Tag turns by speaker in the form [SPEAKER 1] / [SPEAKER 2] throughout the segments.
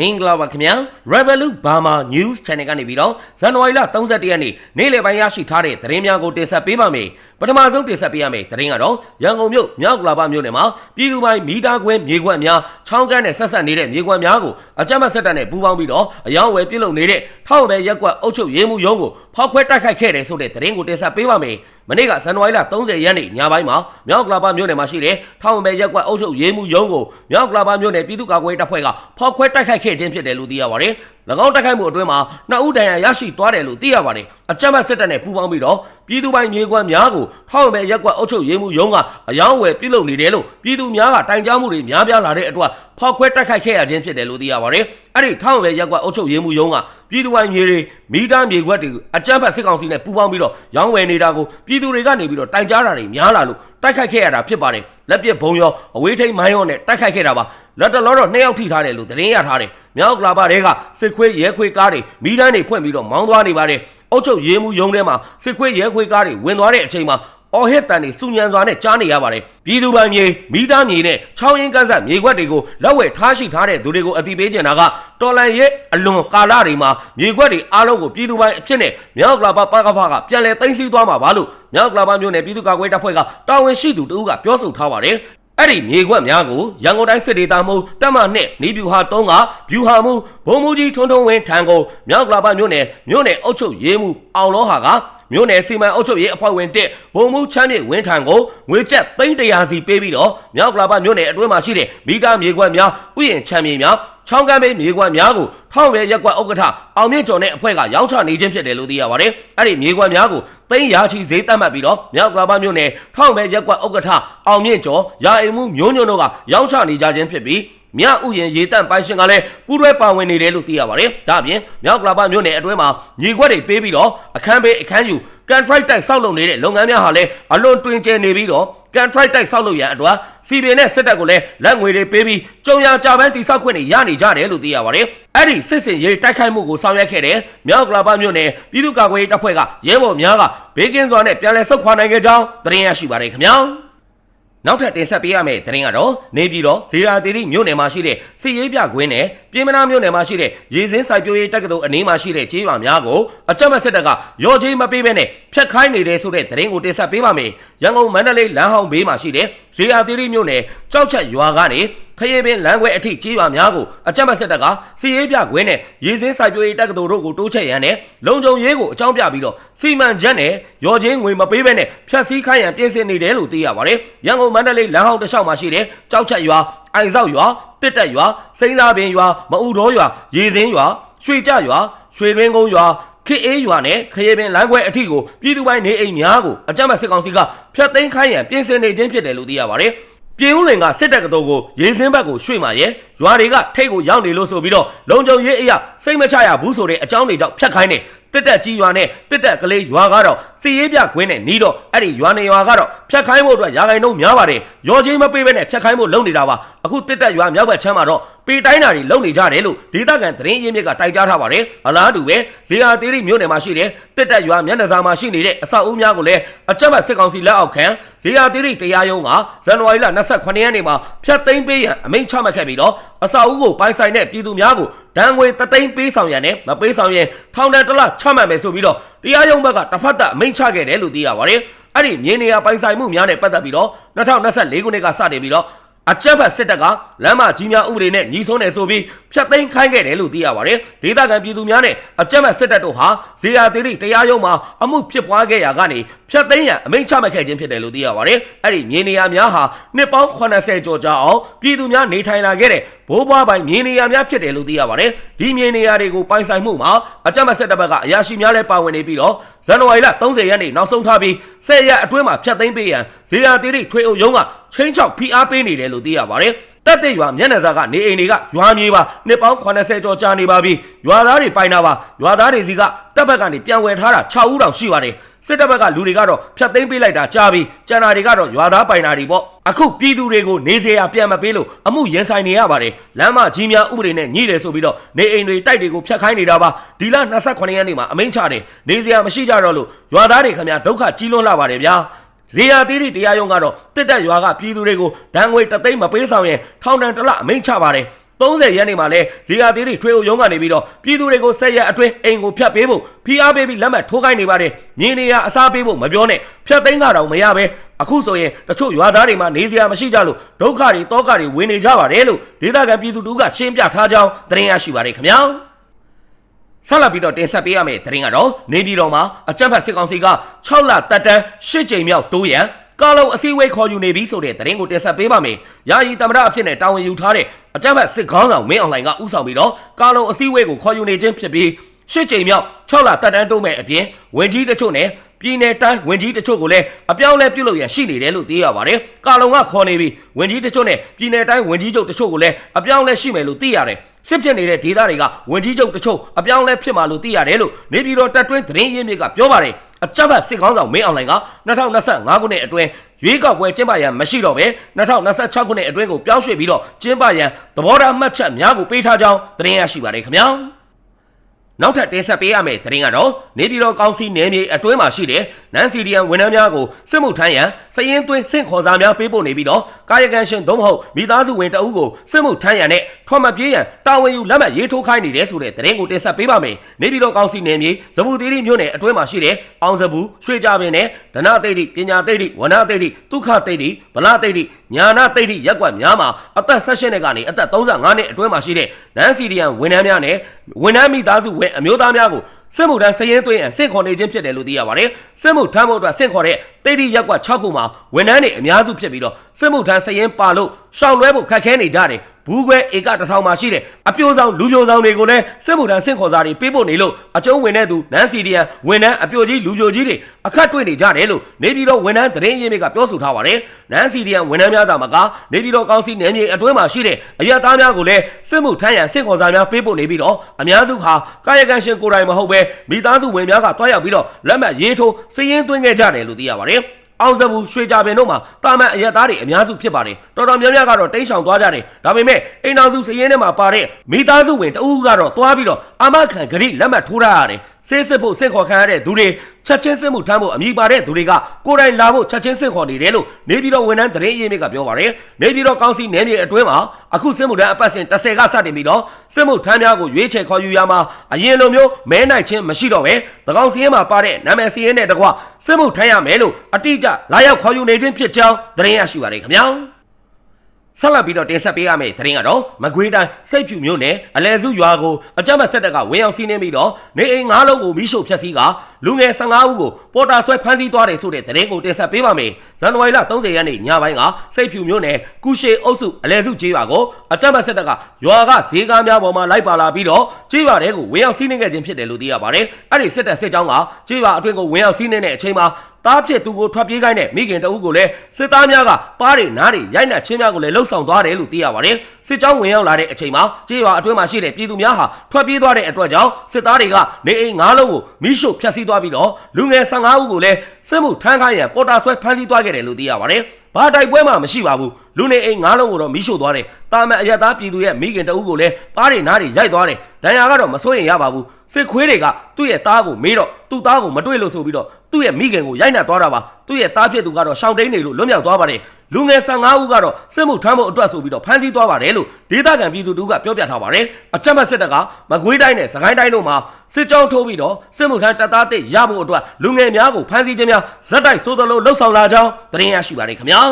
[SPEAKER 1] မင်္ဂလာပါခင်ဗျာ Revolut Burma News Channel ကနေပြီးတော့ဇန်နဝါရီလ31ရက်နေ့နေ့လယ်ပိုင်းရရှိထားတဲ့သတင်းများကိုတင်ဆက်ပေးပါမယ်ပထမဆုံးတင်ဆက်ပေးရမယ့်သတင်းကတော့ရန်ကုန်မြို့မြောက်ကလာပမြို့နယ်မှာပြည်သူပိုင်းမီတာခွဲမြေခွက်များချောင်းကန်းနဲ့ဆက်ဆက်နေတဲ့မြေခွက်များကိုအကြမ်းဖက်ဆက်တပ်နဲ့ပူးပေါင်းပြီးတော့အယောင်ဝယ်ပြုတ်လုပ်နေတဲ့ထောက်ပဲရက်ကွက်အုပ်ချုပ်ရေးမှုရုံးကိုဖောက်ခွဲတိုက်ခိုက်ခဲ့တယ်ဆိုတဲ့သတင်းကိုတင်ဆက်ပေးပါမယ် မနေ့ကဇန်နဝါရီလ30ရက်နေ့ညပိုင်းမှာမြောက်ကလာပမြို့နယ်မှာရှိတဲ့ထောက်ပဲရက်ကွက်အုပ်ချုပ်ရေးမှုရုံးကိုမြောက်ကလာပမြို့နယ်ပြည်သူ့ကာကွယ်ရေးတပ်ဖွဲ့ကဖောက်ခွဲတိုက်ခိုက်ခဲ့ခြင်းဖြစ်တယ်လို့သိရပါတယ်။၎ င်းတိုက်ခိုက်မှုအတွင်းမှာနှစ်ဦးဒဏ်ရာရရှိသွားတယ်လို့သိရပါတယ်။အကြမ်းဖက်စစ်တပ်နဲ့ပူးပေါင်းပြီးတော့ပြည်သူပိုင်းမြေကွက်များကိုထောက်ပဲရက်ကွက်အုပ်ချုပ်ရေးမှုရုံးကအယောင်ဝယ်ပြုလုပ်နေတယ်လို့ပြည်သူများကတိုင်ကြားမှုတွေများပြားလာတဲ့အတွက်ဖောက်ခွဲတိုက်ခိုက်ခဲ့ရခြင်းဖြစ်တယ်လို့သိရပါတယ်။အဲ့ဒီထောက်ပဲရက်ကွက်အုပ်ချုပ်ရေးမှုရုံးကပြည်သူပိုင်းမြေတွေမိသားမြေကွက်တွေအကြမ်းဖက်စစ်ကောင်စီနဲ့ပူးပေါင်းပြီးတော့ရောင်းဝယ်နေတာကိုပြည်သူတွေကနေပြီးတော့တိုင်ကြားတာတွေများလာလို့ တိုက်ခိုက်ခဲ့ရတာဖြစ်ပါတယ်။လက်ပစ်ဘုံရောအဝေးထိန်မိုင်းရောနဲ့တိုက်ခိုက်ခဲ့တာပါ။လက်တလောတော့နှစ်ယောက်ထိထားတယ်လို့သတင်းရထားတယ်။မြောက်ကလာပါတွေကစစ်ခွေးရဲခွေးကားတွေမိသားတွေဖွင့်ပြီးတော့မောင်းသွားနေပါတယ်။အုတ်ချုပ်ရေးမှုရုံးထဲမှာစစ်ခွေးရဲခွေးကားတွေဝင်သွားတဲ့အချိန်မှာအော်ဟစ်တန်တွေစူညံစွာနဲ့ကြားနေရပါတယ်ပြည်သူပိုင်မြေမိသားမြေနဲ့ချောင်းရင်ကန်းဆက်မြေခွက်တွေကိုလက်ဝဲထားရှိထားတဲ့သူတွေကိုအတိပေးချင်တာကတော်လန်ရဲ့အလွန်ကာလတွေမှာမြေခွက်တွေအားလုံးကိုပြည်သူပိုင်အဖြစ်နဲ့မြောက်ကလာပါပကဖကပြန်လဲသိမ်းဆည်းသွားမှာပါလို့ မြောက်ကလာပါမျိုးနဲ့ပြည်သူ့ကာကွယ်တပ်ဖွဲ့ကတာဝန်ရှိသူတဦးကပြောဆိုထားပါတယ်အဲ့ဒီမြေခွက်များကိုရန်ကုန်တိုင်းစစ်ဒေသမှုတက်မနှစ်နေပြူဟာ3ကဗျူဟာမှုဘုံမူကြီးထွန်းထွန်းဝင်းထံကိုမြောက်ကလာပါမြို့နယ်မြို့နယ်အုပ်ချုပ်ရေးမှုအောင်လောဟာက မြို့နယ်စီမံအုပ်ချုပ်ရေးအဖွဲ့ဝင်တစ်ဘုံမှုချမ်းမြေဝင်းထံကိုငွေကျပ်300စီပေးပြီးတော့မြောက်ကလာပါမြို့နယ်အတွင်းမှာရှိတဲ့မိသားမြေခွက်များဥယျာဉ်ချမ်းမြေများချောင်းကမ်းမေးမြေခွက်များကိုထောက်ရဲရက်ကွက်ဥက္ကဋ္ဌအောင်မြင့်ကျော်နဲ့အဖွဲ့ကရောင်းချနေခြင်းဖြစ်တယ်လို့သိရပါတယ်။အဲ့ဒီမြေခွက်များကိုသိန်းရာချီဈေးတတ်မှတ်ပြီးတော့မြောက်ကလာပါမြို့နယ်ထောက်ရဲရက်ကွက်ဥက္ကဋ္ဌအောင်မြင့်ကျော်ရာအိမ်မှုမျိုးညွန့်တို့ကရောင်းချနေကြခြင်းဖြစ်ပြီး မြဥယျင်ရေတန့်ပိုင်ရှင်ကလည်းပူးတွဲပါဝင်နေတယ်လို့သိရပါတယ်။ဒါအပြင်မြောက်ကလာပါမြို့နယ်အတွင်းမှာညီခွက်တွေပေးပြီးတော့အခန်းပေးအခန်းယူ contract တိုက်ဆောက်လုပ်နေတဲ့လုပ်ငန်းများဟာလည်းအလွန်တွင်ကျယ်နေပြီးတော့ contract တိုက်ဆောက်လုပ်ရန်အတွက်စီပင်နဲ့စစ်တပ်ကိုလည်းလက်ငွေတွေပေးပြီးကြုံရကြပန်းတိဆောက်ခွင့်တွေရနေကြတယ်လို့သိရပါတယ်။အဲ့ဒီစစ်စင်ရေးတိုက်ခိုက်မှုကိုဆောင်ရွက်ခဲ့တဲ့မြောက်ကလာပါမြို့နယ်ပြည်သူ့ကာကွယ်ရေးတပ်ဖွဲ့ကရဲဘော်များကဘေးကင်းစွာနဲ့ပြန်လည်ဆုတ်ခွာနိုင်ခဲ့ကြောင်းသတင်းရရှိပါတယ်ခင်ဗျာ။ နောက်ထပ်တင်ဆက်ပေးရမယ့်သတင်းကတော့နေပြည်တော်ဇေရာတိရိမြို့နယ်မှာရှိတဲ့စစ်ရေးပြကွင်းနဲ့ပြည်မနာမြို့နယ်မှာရှိတဲ့ရေစင်းစိုက်ပျိုးရေးတက္ကသိုလ်အနီးမှာရှိတဲ့ကျေးရွာများကိုအကြမ်းဖက်စစ်တပ်ကရော်ချင်းမပေးဘဲနဲ့ဖျက်ခိုင်းနေတယ်ဆိုတဲ့သတင်းကိုတင်ဆက်ပေးပါမယ်။ရန်ကုန်မန္တလေးလမ်းဟောင်းဘေးမှာရှိတဲ့ဇေရာတိရိမြို့နယ်ကြောက်ချက်ရွာကနေ ခရီးပင်လမ်းခွဲအထိကြေးရွာများကိုအကြမ်းဖက်စစ်တပ်ကစီရေးပြခွင်းနဲ့ရေစင်းစိုက်ပျိုးရေးတက္ကသိုလ်တို့ကိုတိုးချက်ရန်နဲ့လုံခြုံရေးကိုအကြောင်းပြပြီးတော့စီမံချက်နဲ့ရော်ချင်းငွေမပေးဘဲနဲ့ဖျက်ဆီးခိုင်းရန်ပြင်ဆင်နေတယ်လို့သိရပါတယ်။ရန်ကုန်မန္တလေးလမ်းဟောင်းတစ်လျှောက်မှာရှိတဲ့ကြောက်ချက်ရွာအိုင်ဆောက်ရွာတစ်တက်ရွာစိမ့်သားပင်ရွာမအူတော်ရွာရေစင်းရွာရွှေကြရွာရွှေတွင်းကုန်းရွာခေအေးရွာနဲ့ခရေပင်လမ်းခွဲအထိကိုပြည်သူပိုင်းနေအိမ်များကိုအကြမ်းဖက်စစ်ကောင်စီကဖျက်သိမ်းခိုင်းရန်ပြင်ဆင်နေခြင်းဖြစ်တယ်လို့သိရပါတယ်။ ပြည်ဦးလင်ကစစ်တပ်ကတော်ကိုရေစင်းဘက်ကိုရွှေ့มาရဲရွာတွေကထိတ်ကိုရောက်နေလို့ဆိုပြီးတော့လုံခြုံရေးအရာစိတ်မချရဘူးဆိုတဲ့အကြောင်းတွေကြောင့်ဖျက်ခိုင်းတယ် တစ်တက်ကြီးရွာနဲ့တစ်တက်ကလေးရွာကတော့စီရေးပြကွင်းနဲ့နီးတော့အဲ့ဒီရွာနေရွာကတော့ဖျက်ခိုင်းဖို့အတွက်ရာဂိုင်နှုန်းများပါတယ်ရောချင်းမပေးဘဲနဲ့ဖျက်ခိုင်းဖို့လုပ်နေတာပါအခုတစ်တက်ရွာမြောက်ဘက်ချမ်းမှာတော့ပေတိုင်းတာတွေလုပ်နေကြတယ်လို့ဒေသခံသတင်းရင်းမြစ်ကတိုက်ကြားထားပါတယ်အလားတူပဲဇေယျသေးရိမြို့နယ်မှာရှိတဲ့တစ်တက်ရွာမျက်နှာစာမှာရှိနေတဲ့အဆောက်အဦများကိုလည်းအကြမ်းဖက်စစ်ကောင်စီလက်အောက်ခံဇေယျသေးရိတရားရုံးကဇန်နဝါရီလ28ရက်နေ့မှာဖျက်သိမ်းပေးရန်အမိန့်ချမှတ်ခဲ့ပြီးတော့အဆောက်အဦကိုပိုင်ဆိုင်တဲ့ပြည်သူများကို ဒဏ်ငွေတသိန်းပေးဆောင်ရန်နဲ့မပေးဆောင်ရင်ထောင်ဒဏ်တစ်လချမှတ်မယ်ဆိုပြီးတော့တရားရုံးဘက်ကတစ်ဖက်သက်အမိန့်ချခဲ့တယ်လို့သိရပါတယ်။အဲ့ဒီမြေနေရာပိုင်ဆိုင်မှုများနဲ့ပတ်သက်ပြီးတော့2024ခုနှစ်ကစတင်ပြီးတော့အကြက်ဖက်စစ်တပ်ကလမ်းမကြီးများဥပဒေနဲ့ညီဆုံးတယ်ဆိုပြီးဖျက်သိမ်းခိုင်းခဲ့တယ်လို့သိရပါတယ်။ဒေသခံပြည်သူများနဲ့အကြက်ဖက်စစ်တပ်တို့ဟာဇေယျသီရိတရားရုံးမှာအမှုဖြစ်ပွားခဲ့ရာကနေ ဖျက်သိမ်းရန်အမိန့်ချမှတ်ခဲ့ခြင်းဖြစ်တယ်လို့သိရပါတယ်။အဲ့ဒီမြေနေရာများဟာနှစ်ပေါင်း80ကျော်ကြာအောင်ပြည်သူများနေထိုင်လာခဲ့တဲ့ဘိုးဘွားပိုင်မြေနေရာများဖြစ်တယ်လို့သိရပါတယ်။ဒီမြေနေရာတွေကိုပိုင်ဆိုင်မှုမှာအကြက်ဖက်စစ်တပ်ဘက်ကအရာရှိများလည်းပါဝင်နေပြီးတော့ဇန်နဝါရီလ30ရက်နေ့နောက်ဆုံးထားပြီး10ရက်အတွင်းမှာဖျက်သိမ်းပေးရန်ဇေယျသီရိထွေအုပ်ရုံးကချင်းချောက်ဖိအားပေးနေတယ်လို့သိရပါတယ်။ တက်တဲ့ရွာမျက်နှာစာကနေအိမ်တွေကရွာမြေပါနှစ်ပေါင်း80ကျော်ကြာနေပါပြီရွာသားတွေပိုင်တာပါရွာသားတွေစီကတပ်ဘက်ကနေပြန်ဝယ်ထားတာ6ဦးတောင်ရှိပါတယ်စစ်တပ်ဘက်ကလူတွေကတော့ဖြတ်သိမ်းပေးလိုက်တာကြားပြီးကျန်တာတွေကတော့ရွာသားပိုင်တာတွေပေါ့အခုပြည်သူတွေကိုနေစရာပြန်မပေးလို့အမှုရင်ဆိုင်နေရပါတယ်လမ်းမကြီးများဥပဒေနဲ့ညှိတယ်ဆိုပြီးတော့နေအိမ်တွေတိုက်တွေကိုဖျက်ခိုင်းနေတာပါဒီလ28ရက်နေ့မှာအမိန့်ချတယ်နေစရာမရှိကြတော့လို့ရွာသားတွေခင်ဗျာဒုက္ခကြီးလွန်းလာပါတယ်ဗျာ ဇေယျသီရိတရားရုံးကတော့တစ်တက်ရွာကပြည်သူတွေကိုဒဏ်ငွေတသိန်းမပေးဆောင်ရင်ထောင်ဒဏ်တစ်လအမိန့်ချပါတယ်30ရက်နေ့မှာလဲဇေယျသေးတွေထွေအုပ်ရုံးကနေပြီးတော့ပြည်သူတွေကိုဆက်ရက်အတွင်းအိမ်ကိုဖျက်ပေးဖို့ဖိအားပေးပြီးလက်မှတ်ထိုးခိုင်းနေပါတယ်။မြင်းနေရအစားပေးဖို့မပြောနဲ့ဖျက်သိမ်းတာတော့မရပဲအခုဆိုရင်တချို့ရွာသားတွေမှာနေစရာမရှိကြလို့ဒုက္ခတွေတောကတွေဝင်နေကြပါတယ်လို့ဒေသခံပြည်သူတို့ကရှင်းပြထားကြောင်းသတင်းရရှိပါတယ်ခင်ဗျာ။ ဆက်လက်ပြီးတော့တင်ဆက်ပေးရမယ့်သတင်းကတော့နေပြည်တော်မှာအကြမ်းဖက်စစ်ကောင်စီက6လတပ်တန်း8ကြိမ်မြောက်တိုးရန်ကာလုံအစည်းအဝေးခေါ်ယူနေပြီဆိုတဲ့သတင်းကိုတင်ဆက်ပေးပါမယ်။ယာယီသမ္မတအဖြစ်နဲ့တာဝန်ယူထားတဲ့အကြမ်းဖက်စစ်ခေါင်းဆောင်မင်းအွန်လိုင်းကဥဆောင်ပြီးတော့ကာလုံအစည်းအဝေးကိုခေါ်ယူနေခြင်းဖြစ်ပြီး၈ကြိမ်မြောက်6လတပ်တန်းတိုးမဲ့အပြင်ဝင်ကြီးတချို့နဲ့ပြည်내တိုင်းဝင်ကြီးတချို့ကိုလည်းအပြောင်းလဲပြုတ်လို့ရရှိနေတယ်လို့သိရပါတယ်။ကာလုံကခေါ်နေပြီးဝင်ကြီးတချို့နဲ့ပြည်내တိုင်းဝင်ကြီးချုပ်တချို့ကိုလည်းအပြောင်းလဲရှိမယ်လို့သိရတယ်။ စစ်ဖြစ်နေတဲ့ဒေသတွေကဝင်ကြီးချုပ်တချို့အပြောင်းလဲဖြစ်မှာလို့သိရတယ်လို့နေပြည်တော်တပ်တွင်းသတင်းရင်းမြစ်ကပြောပါတယ်။အကြမ်းဖက်စစ်ကောင်းဆောင်မင်းအောင်လှိုင်က2025ခုနှစ်အတွင်းရွေးကောက်ပွဲကျင်းပရန်မရှိတော့ဘဲ2026ခုနှစ်အတွင်းကိုပြောင်းရွှေ့ပြီးတော့ကျင်းပရန်သဘောထားမှတ်ချက်များကိုပေးထားကြောင်းသတင်းရရှိပါတယ်ခင်ဗျာ။နောက်ထပ်တင်ဆက်ပေးရမယ့်သတင်းကတော့နေပြည်တော်ကောင်စီနယ်မြေအတွင်းမှာရှိတဲ့ နန်စီဒီယန်ဝန်ထမ်းများကိုစစ်မှုထမ်းရန်စည်ရင်သွင်းစင့်ခေါ်စာများပေးပို့နေပြီးတော့ကာယကံရှင်သို့မဟုတ်မိသားစုဝင်တအုပ်ကိုစစ်မှုထမ်းရန်နဲ့ထွက်မပြေးရန်တာဝန်ယူလက်မှတ်ရေးထိုးခိုင်းနေတယ်ဆိုတဲ့သတင်းကိုတင်ဆက်ပေးပါမယ်။နေပြည်တော်ကောင်စီနယ်မြေဇဘူသီရိမြို့နယ်အတွင်းမှာရှိတဲ့အောင်ဇဘူရွှေကြပင်နဲ့ဒနသိတိပညာသိတိဝနသိတိဒုက္ခသိတိဗလသိတိညာနာသိတိရက်ကွက်များမှာအသက်16နှစ်ကနေအသက်35နှစ်အတွင်းမှာရှိတဲ့နန်စီဒီယန်ဝန်ထမ်းများနဲ့ဝန်ထမ်းမိသားစုဝင်အမျိုးသားများကို စစ်မှုထမ်းစည်ရင်သွင်းအဆင့်ခေါ်နေခြင်းဖြစ်တယ်လို့သိရပါတယ်။စစ်မှုထမ်းဖို့အတွက်ဆင့်ခေါ်တဲ့တိတိရက်ကွက်6ခုမှာဝန်ထမ်းတွေအများစုဖြစ်ပြီးတော့စစ်မှုထမ်းစည်ရင်ပါလို့ရှောင်လွဲဖို့ခက်ခဲနေကြတယ်။ဘူးခွဲဧကတစ်ထောင်မှာရှိတဲ့အပြိုဆောင်လူပြိုဆောင်တွေကိုလည်းစစ်မှုထမ်းဆင့်ခေါ်စာတွေပေးပို့နေလို့အကျုံးဝင်တဲ့သူနန်းစီဒီယန်ဝန်ထမ်းအပြိုကြီးလူပြိုကြီးတွေအခက်တွေ့နေကြတယ်လို့နေပြည်တော်ဝန်ထမ်းသတင်းရင်းမြစ်ကပြောဆိုထားပါတယ်။နန်းစီဒီယန်ဝန်ထမ်းများသာမကနေပြည်တော်ကောင်စီနယ်မြေအတွင်းမှာရှိတဲ့အရသားများကိုလည်းစစ်မှုထမ်းရန်ဆင့်ခေါ်စာများပေးပို့နေပြီးတော့အများစုဟာကာယကံရှင်ကိုယ်တိုင်မဟုတ်ပဲမိသားစုဝင်များကတွားရောက်ပြီးတော့လက်မှတ်ရေးထိုးစည်ရင်းသွင်းခဲ့ကြတယ်လို့သိရပါတယ်။ အောင်စဘူးရွှေကြပင်တို့မှာတာမန်အရက်သားတွေအများစုဖြစ်ပါတယ်တော်တော်များများကတော့တိတ်ဆောင်သွားကြတယ်ဒါပေမဲ့အိမ်တော်စုစည်ရင်းထဲမှာပါတဲ့မိသားစုဝင်တဦးကတော့သွားပြီးတော့အမခံဂရိလက်မှတ်ထိုးရရတယ် ဆေးစစ်ဖို့စစ်ခေါ်ခံရတဲ့သူတွေချက်ချင်းစစ်မှုထမ်းဖို့အမိပါတဲ့သူတွေကကိုယ်တိုင်လာဖို့ချက်ချင်းစစ်ခေါ်နေတယ်လို့နေပြည်တော်ဝန်ထမ်းသတင်းရင်းမြစ်ကပြောပါတယ်နေပြည်တော်ကောင်စီနယ်မြေအတွင်းမှာအခုစစ်မှုထမ်းအပတ်စဉ်30ကစတင်ပြီးတော့စစ်မှုထမ်းများကိုရွေးချယ်ခေါ်ယူရမှာအရင်လိုမျိုးမဲနိုင်ခြင်းမရှိတော့ပဲတကောင်စီရင်မှာပါတဲ့နာမည်စီရင်တဲ့တကွစစ်မှုထမ်းရမယ်လို့အတိအကျလာရောက်ခေါ်ယူနေခြင်းဖြစ်ကြောင်းသတင်းရရှိပါတယ်ခင်ဗျာ ဆက်လက်ပြီးတော့တင်ဆက်ပေးရမယ့်သတင်းကတော့မကွေးတိုင်းစိတ်ဖြူမြို့နယ်အလဲစုရွာကိုအကြမ်းဖက်စစ်တပ်ကဝင်ရောက်စီးနင်းပြီးတော့နေအိမ်၅လုံးကိုမိရှို့ဖျက်ဆီးကလူငယ်15ဦးကိုပေါ်တာဆွဲဖမ်းဆီးသွားတယ်ဆိုတဲ့သတင်းကိုတင်ဆက်ပေးပါမယ်။ဇန်နဝါရီလ30ရက်နေ့ညပိုင်းကစိတ်ဖြူမြို့နယ်ကုရှေအုပ်စုအလဲစုကျေးရွာကိုအကြမ်းဖက်စစ်တပ်ကရွာကဈေးကားများပေါ်မှာလိုက်ပါလာပြီးတော့ကျေးရွာတဲကိုဝင်ရောက်စီးနင်းခဲ့ခြင်းဖြစ်တယ်လို့သိရပါတယ်။အဲ့ဒီစစ်တပ်စစ်ကြောင်းကကျေးရွာအတွင်းကိုဝင်ရောက်စီးနင်းတဲ့အချိန်မှာ တားဖြစ်သူကိုထွက်ပြေးခိုင်းတဲ့မိခင်တအုပ်ကိုလည်းစစ်သားများကပါးတွေနားတွေရိုက်နှက်ချင်းများကိုလည်းလှုပ်ဆောင်သွားတယ်လို့သိရပါတယ်။စစ်ကြောင်းဝင်ရောက်လာတဲ့အချိန်မှာကြေးရွာအတွင်းမှာရှိတဲ့ပြည်သူများဟာထွက်ပြေးသွားတဲ့အတွက်ကြောင့်စစ်သားတွေကနေအိမ်၅လုံးကိုမိရှို့ဖျက်ဆီးသွားပြီးတော့လူငယ်15ဦးကိုလည်းစစ်မှုထမ်းခိုင်းရန်ပေါ်တာဆွဲဖမ်းဆီးသွားခဲ့တယ်လို့သိရပါတယ်။ ဘာတိုက်ပွဲမှမရှိပါဘူးလူနေအိမ်၅လုံးကိုတော့မိရှို့သွားတယ်တာမန်အရသားပြည်သူရဲ့မိခင်တအုပ်ကိုလည်းပါးတွေနားတွေရိုက်သွားတယ်ဒဏ်ရာကတော့မစိုးရင်ရပါဘူးစစ်ခွေးတွေကသူ့ရဲ့သားကိုမေးတော့သူ့သားကိုမတွေ့လို့ဆိုပြီးတော့သူ့ရဲ့မိခင်ကိုရိုက်နှက်သွားတာပါသူ့ရဲ့သားဖြစ်သူကတော့ရှောင်းတိန်နေလို့လွတ်မြောက်သွားပါတယ် လူငယ်15ဦးကတော့စစ်မှုထမ်းဖို့အတွက်ဆိုပြီးတော့ဖမ်းဆီးသွားပါတယ်လို့ဒေသခံပြည်သူတို့ကပြောပြထားပါတယ်အချက်မဲ့စစ်တပ်ကမကွေးတိုင်းနဲ့စကိုင်းတိုင်းတို့မှာစစ်ကြောင်းထိုးပြီးတော့စစ်မှုထမ်းတပ်သားတစ်ရဖို့အတွက်လူငယ်များကိုဖမ်းဆီးခြင်းများဇက်တိုက်ဆိုသလိုလှုပ်ဆောင်လာကြောင်းသတင်းရရှိပါတယ်ခင်ဗျာ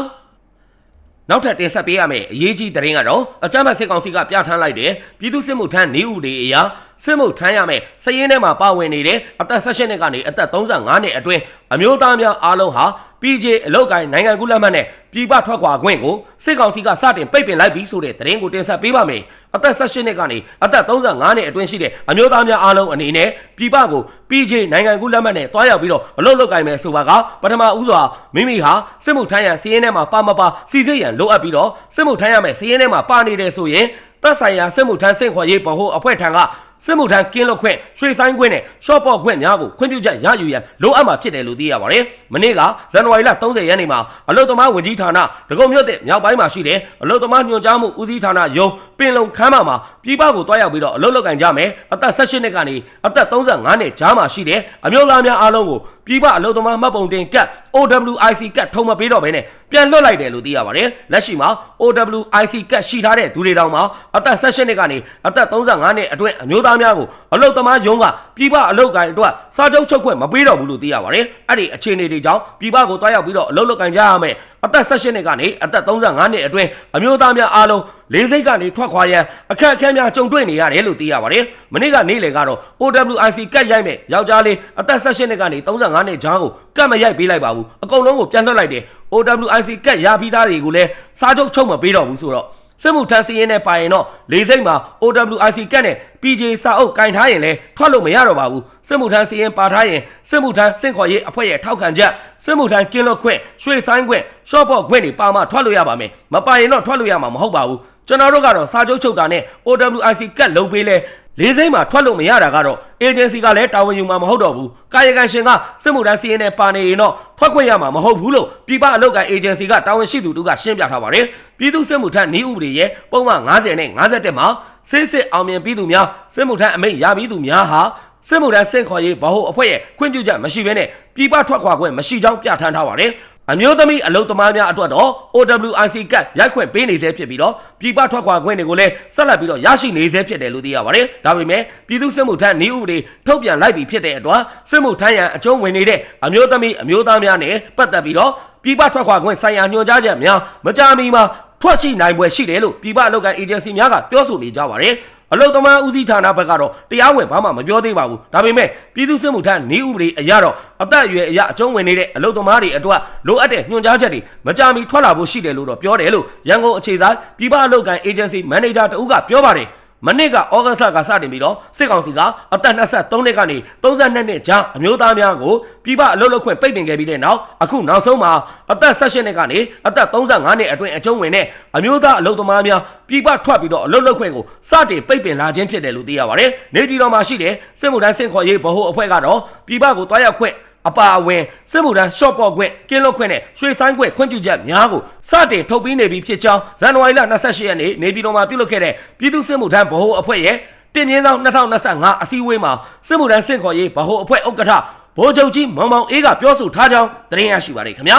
[SPEAKER 1] နောက်ထပ်တင်ဆက်ပေးရမယ့်အရေးကြီးသတင်းကတော့အကြမ်းဖက်စစ်ကောင်စီကပြဋ္ဌာန်းလိုက်တဲ့ပြည်သူစစ်မှုထမ်းနေဦးတွေအရာစစ်မှုထမ်းရမယ့်စည်ရင်းထဲမှာပါဝင်နေတဲ့အသက်16နှစ်ကနေအသက်35နှစ်အတွင်းအမျိုးသားများအားလုံးဟာ PJ အလောက်ကိုင်းနိုင်ငံကူးလက်မှတ်နဲ့ပြည်ပထွက်ခွာခွင့်ကိုစစ်ကောင်စီကစတင်ပိတ်ပင်လိုက်ပြီးဆိုတဲ့သတင်းကိုတင်ဆက်ပေးပါမယ်။အသက်18နှစ်ကနေအသက်35နှစ်အတွင်းရှိတဲ့အမျိုးသားများအားလုံးအနေနဲ့ပြည်ပကို PJ နိုင်ငံကူးလက်မှတ်နဲ့တွားရောက်ပြီးတော့အလုပ်လုပ်ကိုင်းမယ်ဆိုပါကပထမဦးစွာမိမိဟာစစ်မှုထမ်းရန်စီးရင်ထဲမှာပါမပါစီစစ်ရန်လိုအပ်ပြီးတော့စစ်မှုထမ်းရမယ်စီးရင်ထဲမှာပါနေတယ်ဆိုရင်သက်ဆိုင်ရာစစ်မှုထမ်းစင့်ခေါ်ရေးဗဟိုအဖွဲ့ထံက စစ်မှုထမ်းကင်းလွတ်ခွင့်ရွှေဆိုင်ခွင့်နဲ့ရှော့ပေါ့ခွင့်များကိုခွင့်ပြုချက်ရယူရန်လိုအပ်မှာဖြစ်တယ်လို့သိရပါတယ်။မနေ့ကဇန်နဝါရီလ30ရက်နေ့မှာအလုတ်သမားဝန်ကြီးဌာနဒဂုံမြို့တဲ့မြောက်ပိုင်းမှာရှိတဲ့အလုတ်သမားညွှန်ကြားမှုဦးစီးဌာနယုံ ပင်လုံခမ်းမမှာပြည်ပကိုတွားရောက်ပြီးတော့အလုပ်လုပ်ကင်ကြမယ်အသက်18နှစ်ကနေအသက်35နှစ်ကြားမှာရှိတဲ့အမျိုးသားများအားလုံးကိုပြည်ပအလုပ်သမားမှတ်ပုံတင်ကတ် OWIC ကတ်ထုံမပေးတော့ဘဲနဲ့ပြန်လွှတ်လိုက်တယ်လို့သိရပါတယ်လက်ရှိမှာ OWIC ကတ်ရှိထားတဲ့သူတွေတောင်မှအသက်18နှစ်ကနေအသက်35နှစ်အတွင်းအမျိုးသားများကိုအလုပ်သမားရုံးကပြည်ပအလုပ်ကိုင်အတွက်စာချုပ်ချုပ်ခွင့်မပေးတော့ဘူးလို့သိရပါတယ်အဲ့ဒီအခြေအနေတွေကြောင့်ပြည်ပကိုတွားရောက်ပြီးတော့အလုပ်လုပ်ကင်ကြရမယ်အသက်18နှစ်ကနေအသက်35နှစ်အတွင်းအမျိုးသားများအားလုံးလေးစိတ်ကနေထွက်ခွာရန်အခက်အခဲများကြုံတွေ့နေရတယ်လို့သိရပါတယ်။မနေ့ကနေ့လေကတော့ OWIC ကတ်ရိုက်မဲ့ယောက်ျားလေးအသက်18နှစ်ကနေ35နှစ်ကြားကိုကတ်မရိုက်ပေးလိုက်ပါဘူး။အကုန်လုံးကိုပြန်လွှတ်လိုက်တယ်။ OWIC ကတ်ရပြီးသားတွေကိုလည်းစားချုပ်ချုပ်မပေးတော့ဘူးဆိုတော့ စစ်မှုထမ်းစီးရင်နဲ့ပါရင်တော့လေစိတ်မှာ OWIC ကတ်နဲ့ PJ စာအုပ်ကင်ထားရင်လည်းထွက်လို့မရတော့ပါဘူးစစ်မှုထမ်းစီးရင်ပါထားရင်စစ်မှုထမ်းစင့်ခေါ်ရေးအဖွဲ့ရဲ့ထောက်ခံချက်စစ်မှုထမ်းကင်းလွတ်ခွင့်ရွှေဆိုင်ခွင့်ရှော့ဘော့ခွင့်တွေပါမှထွက်လို့ရပါမယ်မပါရင်တော့ထွက်လို့ရမှာမဟုတ်ပါဘူးကျွန်တော်တို့ကတော့စာချုပ်ချုပ်တာနဲ့ OWIC ကတ်လုံးပေးလဲ လေးစိမ့်မှာထွက်လို့မရတာကတော့ agency ကလည်းတာဝန်ယူမှာမဟုတ်တော့ဘူးကာယကံရှင်ကစစ်မှုထမ်းစီးရင်နဲ့ပါနေရင်တော့ထွက်ခွင့်ရမှာမဟုတ်ဘူးလို့ပြည်ပအလုပ်ကိုင် agency ကတာဝန်ရှိသူတို့ကရှင်းပြထားပါတယ်ပြည်သူစစ်မှုထမ်းနေဥပဒေရဲ့ပုံမှန်90နဲ့51မှာစစ်စစ်အောင်မြင်ပြည်သူများစစ်မှုထမ်းအမိန့်ရပြီးသူများဟာစစ်မှုထမ်းစင့်ခေါ်ရေးဗဟိုအဖွဲ့ရဲ့ခွင့်ပြုချက်မရှိဘဲနဲ့ပြည်ပထွက်ခွာခွင့်မရှိကြောင်းပြဋ္ဌာန်းထားပါတယ် အမျိုးသမီးအလုသမားများအတွက်တော့ OWIC ကတ်ရိုက်ခွင့်ပေးနေသေးဖြစ်ပြီးတော့ပြည်ပထွက်ခွာခွင့်တွေကိုလည်းဆက်လက်ပြီးတော့ရရှိနေသေးဖြစ်တယ်လို့သိရပါတယ်။ဒါပေမဲ့ပြည်သူ့စစ်မှုထမ်းနေဥပဒေထုတ်ပြန်လိုက်ပြီးဖြစ်တဲ့အတွက်စစ်မှုထမ်းရန်အကျုံးဝင်နေတဲ့အမျိုးသမီးအမျိုးသားများနဲ့ပတ်သက်ပြီးတော့ပြည်ပထွက်ခွာခွင့်ဆိုင်ရာညွှန်ကြားချက်များမကြာမီမှာထွက်ရှိနိုင်ပွဲရှိတယ်လို့ပြည်ပအလုပ်ကိုင်အေဂျင်စီများကပြောဆိုနေကြပါတယ်။ အလုတ်သမားဦးစီးဌာနဘက်ကတော့တရားဝင်ဘာမှမပြောသေးပါဘူးဒါပေမဲ့ပြည်သူ့စစ်မှုထမ်းနေဥပဒေအရတော့အသက်အရွယ်အရအကျုံးဝင်နေတဲ့အလုတ်သမားတွေအတွက်လိုအပ်တဲ့ညွှန်ကြားချက်တွေမကြာမီထွက်လာဖို့ရှိတယ်လို့တော့ပြောတယ်လို့ရန်ကုန်အခြေစိုက်ပြည်ပအလုပ်ကိုင် agency manager တဦးကပြောပါတယ် မနစ်ကဩဂတ်စ်လကစတင်ပြီးတော့စစ်ကောင်စီကအသက်23နှစ်ကနေ32နှစ်ကြားအမျိုးသားများကိုပြည်ပအလုပ်လုပ်ခွင့်ပိတ်ပင်ခဲ့ပြီးတဲ့နောက်အခုနောက်ဆုံးမှာအသက်18နှစ်ကနေအသက်35နှစ်အတွင်းအကျုံးဝင်တဲ့အမျိုးသားအလုပ်သမားများပြည်ပထွက်ပြီးတော့အလုပ်လုပ်ခွင့်ကိုစတင်ပိတ်ပင်လာခြင်းဖြစ်တယ်လို့သိရပါတယ်။နေပြည်တော်မှာရှိတဲ့စစ်မှုထမ်းစင်ခေါ်ရေးဗဟိုအဖွဲ့ကတော့ပြည်ပကိုတွားရောက်ခွင့် အပါအဝင်စစ်မှုထမ်းရှော့ပေါ့ခွင့်ကင်းလွတ်ခွင့်နဲ့ရွှေဆိုင်ခွင့်ခွင့်ပြုချက်များကိုစတင်ထုတ်ပြီးနေပြီဖြစ်ကြောင်းဇန်နဝါရီလ28ရက်နေ့နေပြည်တော်မှာပြုလုပ်ခဲ့တဲ့ပြည်သူ့စစ်မှုထမ်းဗဟိုအဖွဲ့ရဲ့တင်မြင့်သော2025အစည်းအဝေးမှာစစ်မှုထမ်းစင့်ခေါ်ရေးဗဟိုအဖွဲ့ဥက္ကဋ္ဌဗိုလ်ချုပ်ကြီးမောင်မောင်အေးကပြောဆိုထားကြောင်းသတင်းရရှိပါတယ်ခင်ဗျာ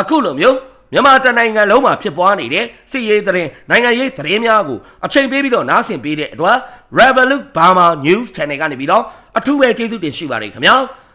[SPEAKER 1] အခုလိုမျိုးမြန်မာတနိုင်ငံလုံးမှာဖြစ်ပွားနေတဲ့စစ်ရေးသတင်းနိုင်ငံရေးသတင်းများကိုအချိန်ပေးပြီးတော့နားဆင်ပေးတဲ့အတွက် Revolut Burma News Channel ကနေပြီးတော့အထူးပဲကျေးဇူးတင်ရှိပါတယ်ခင်ဗျာ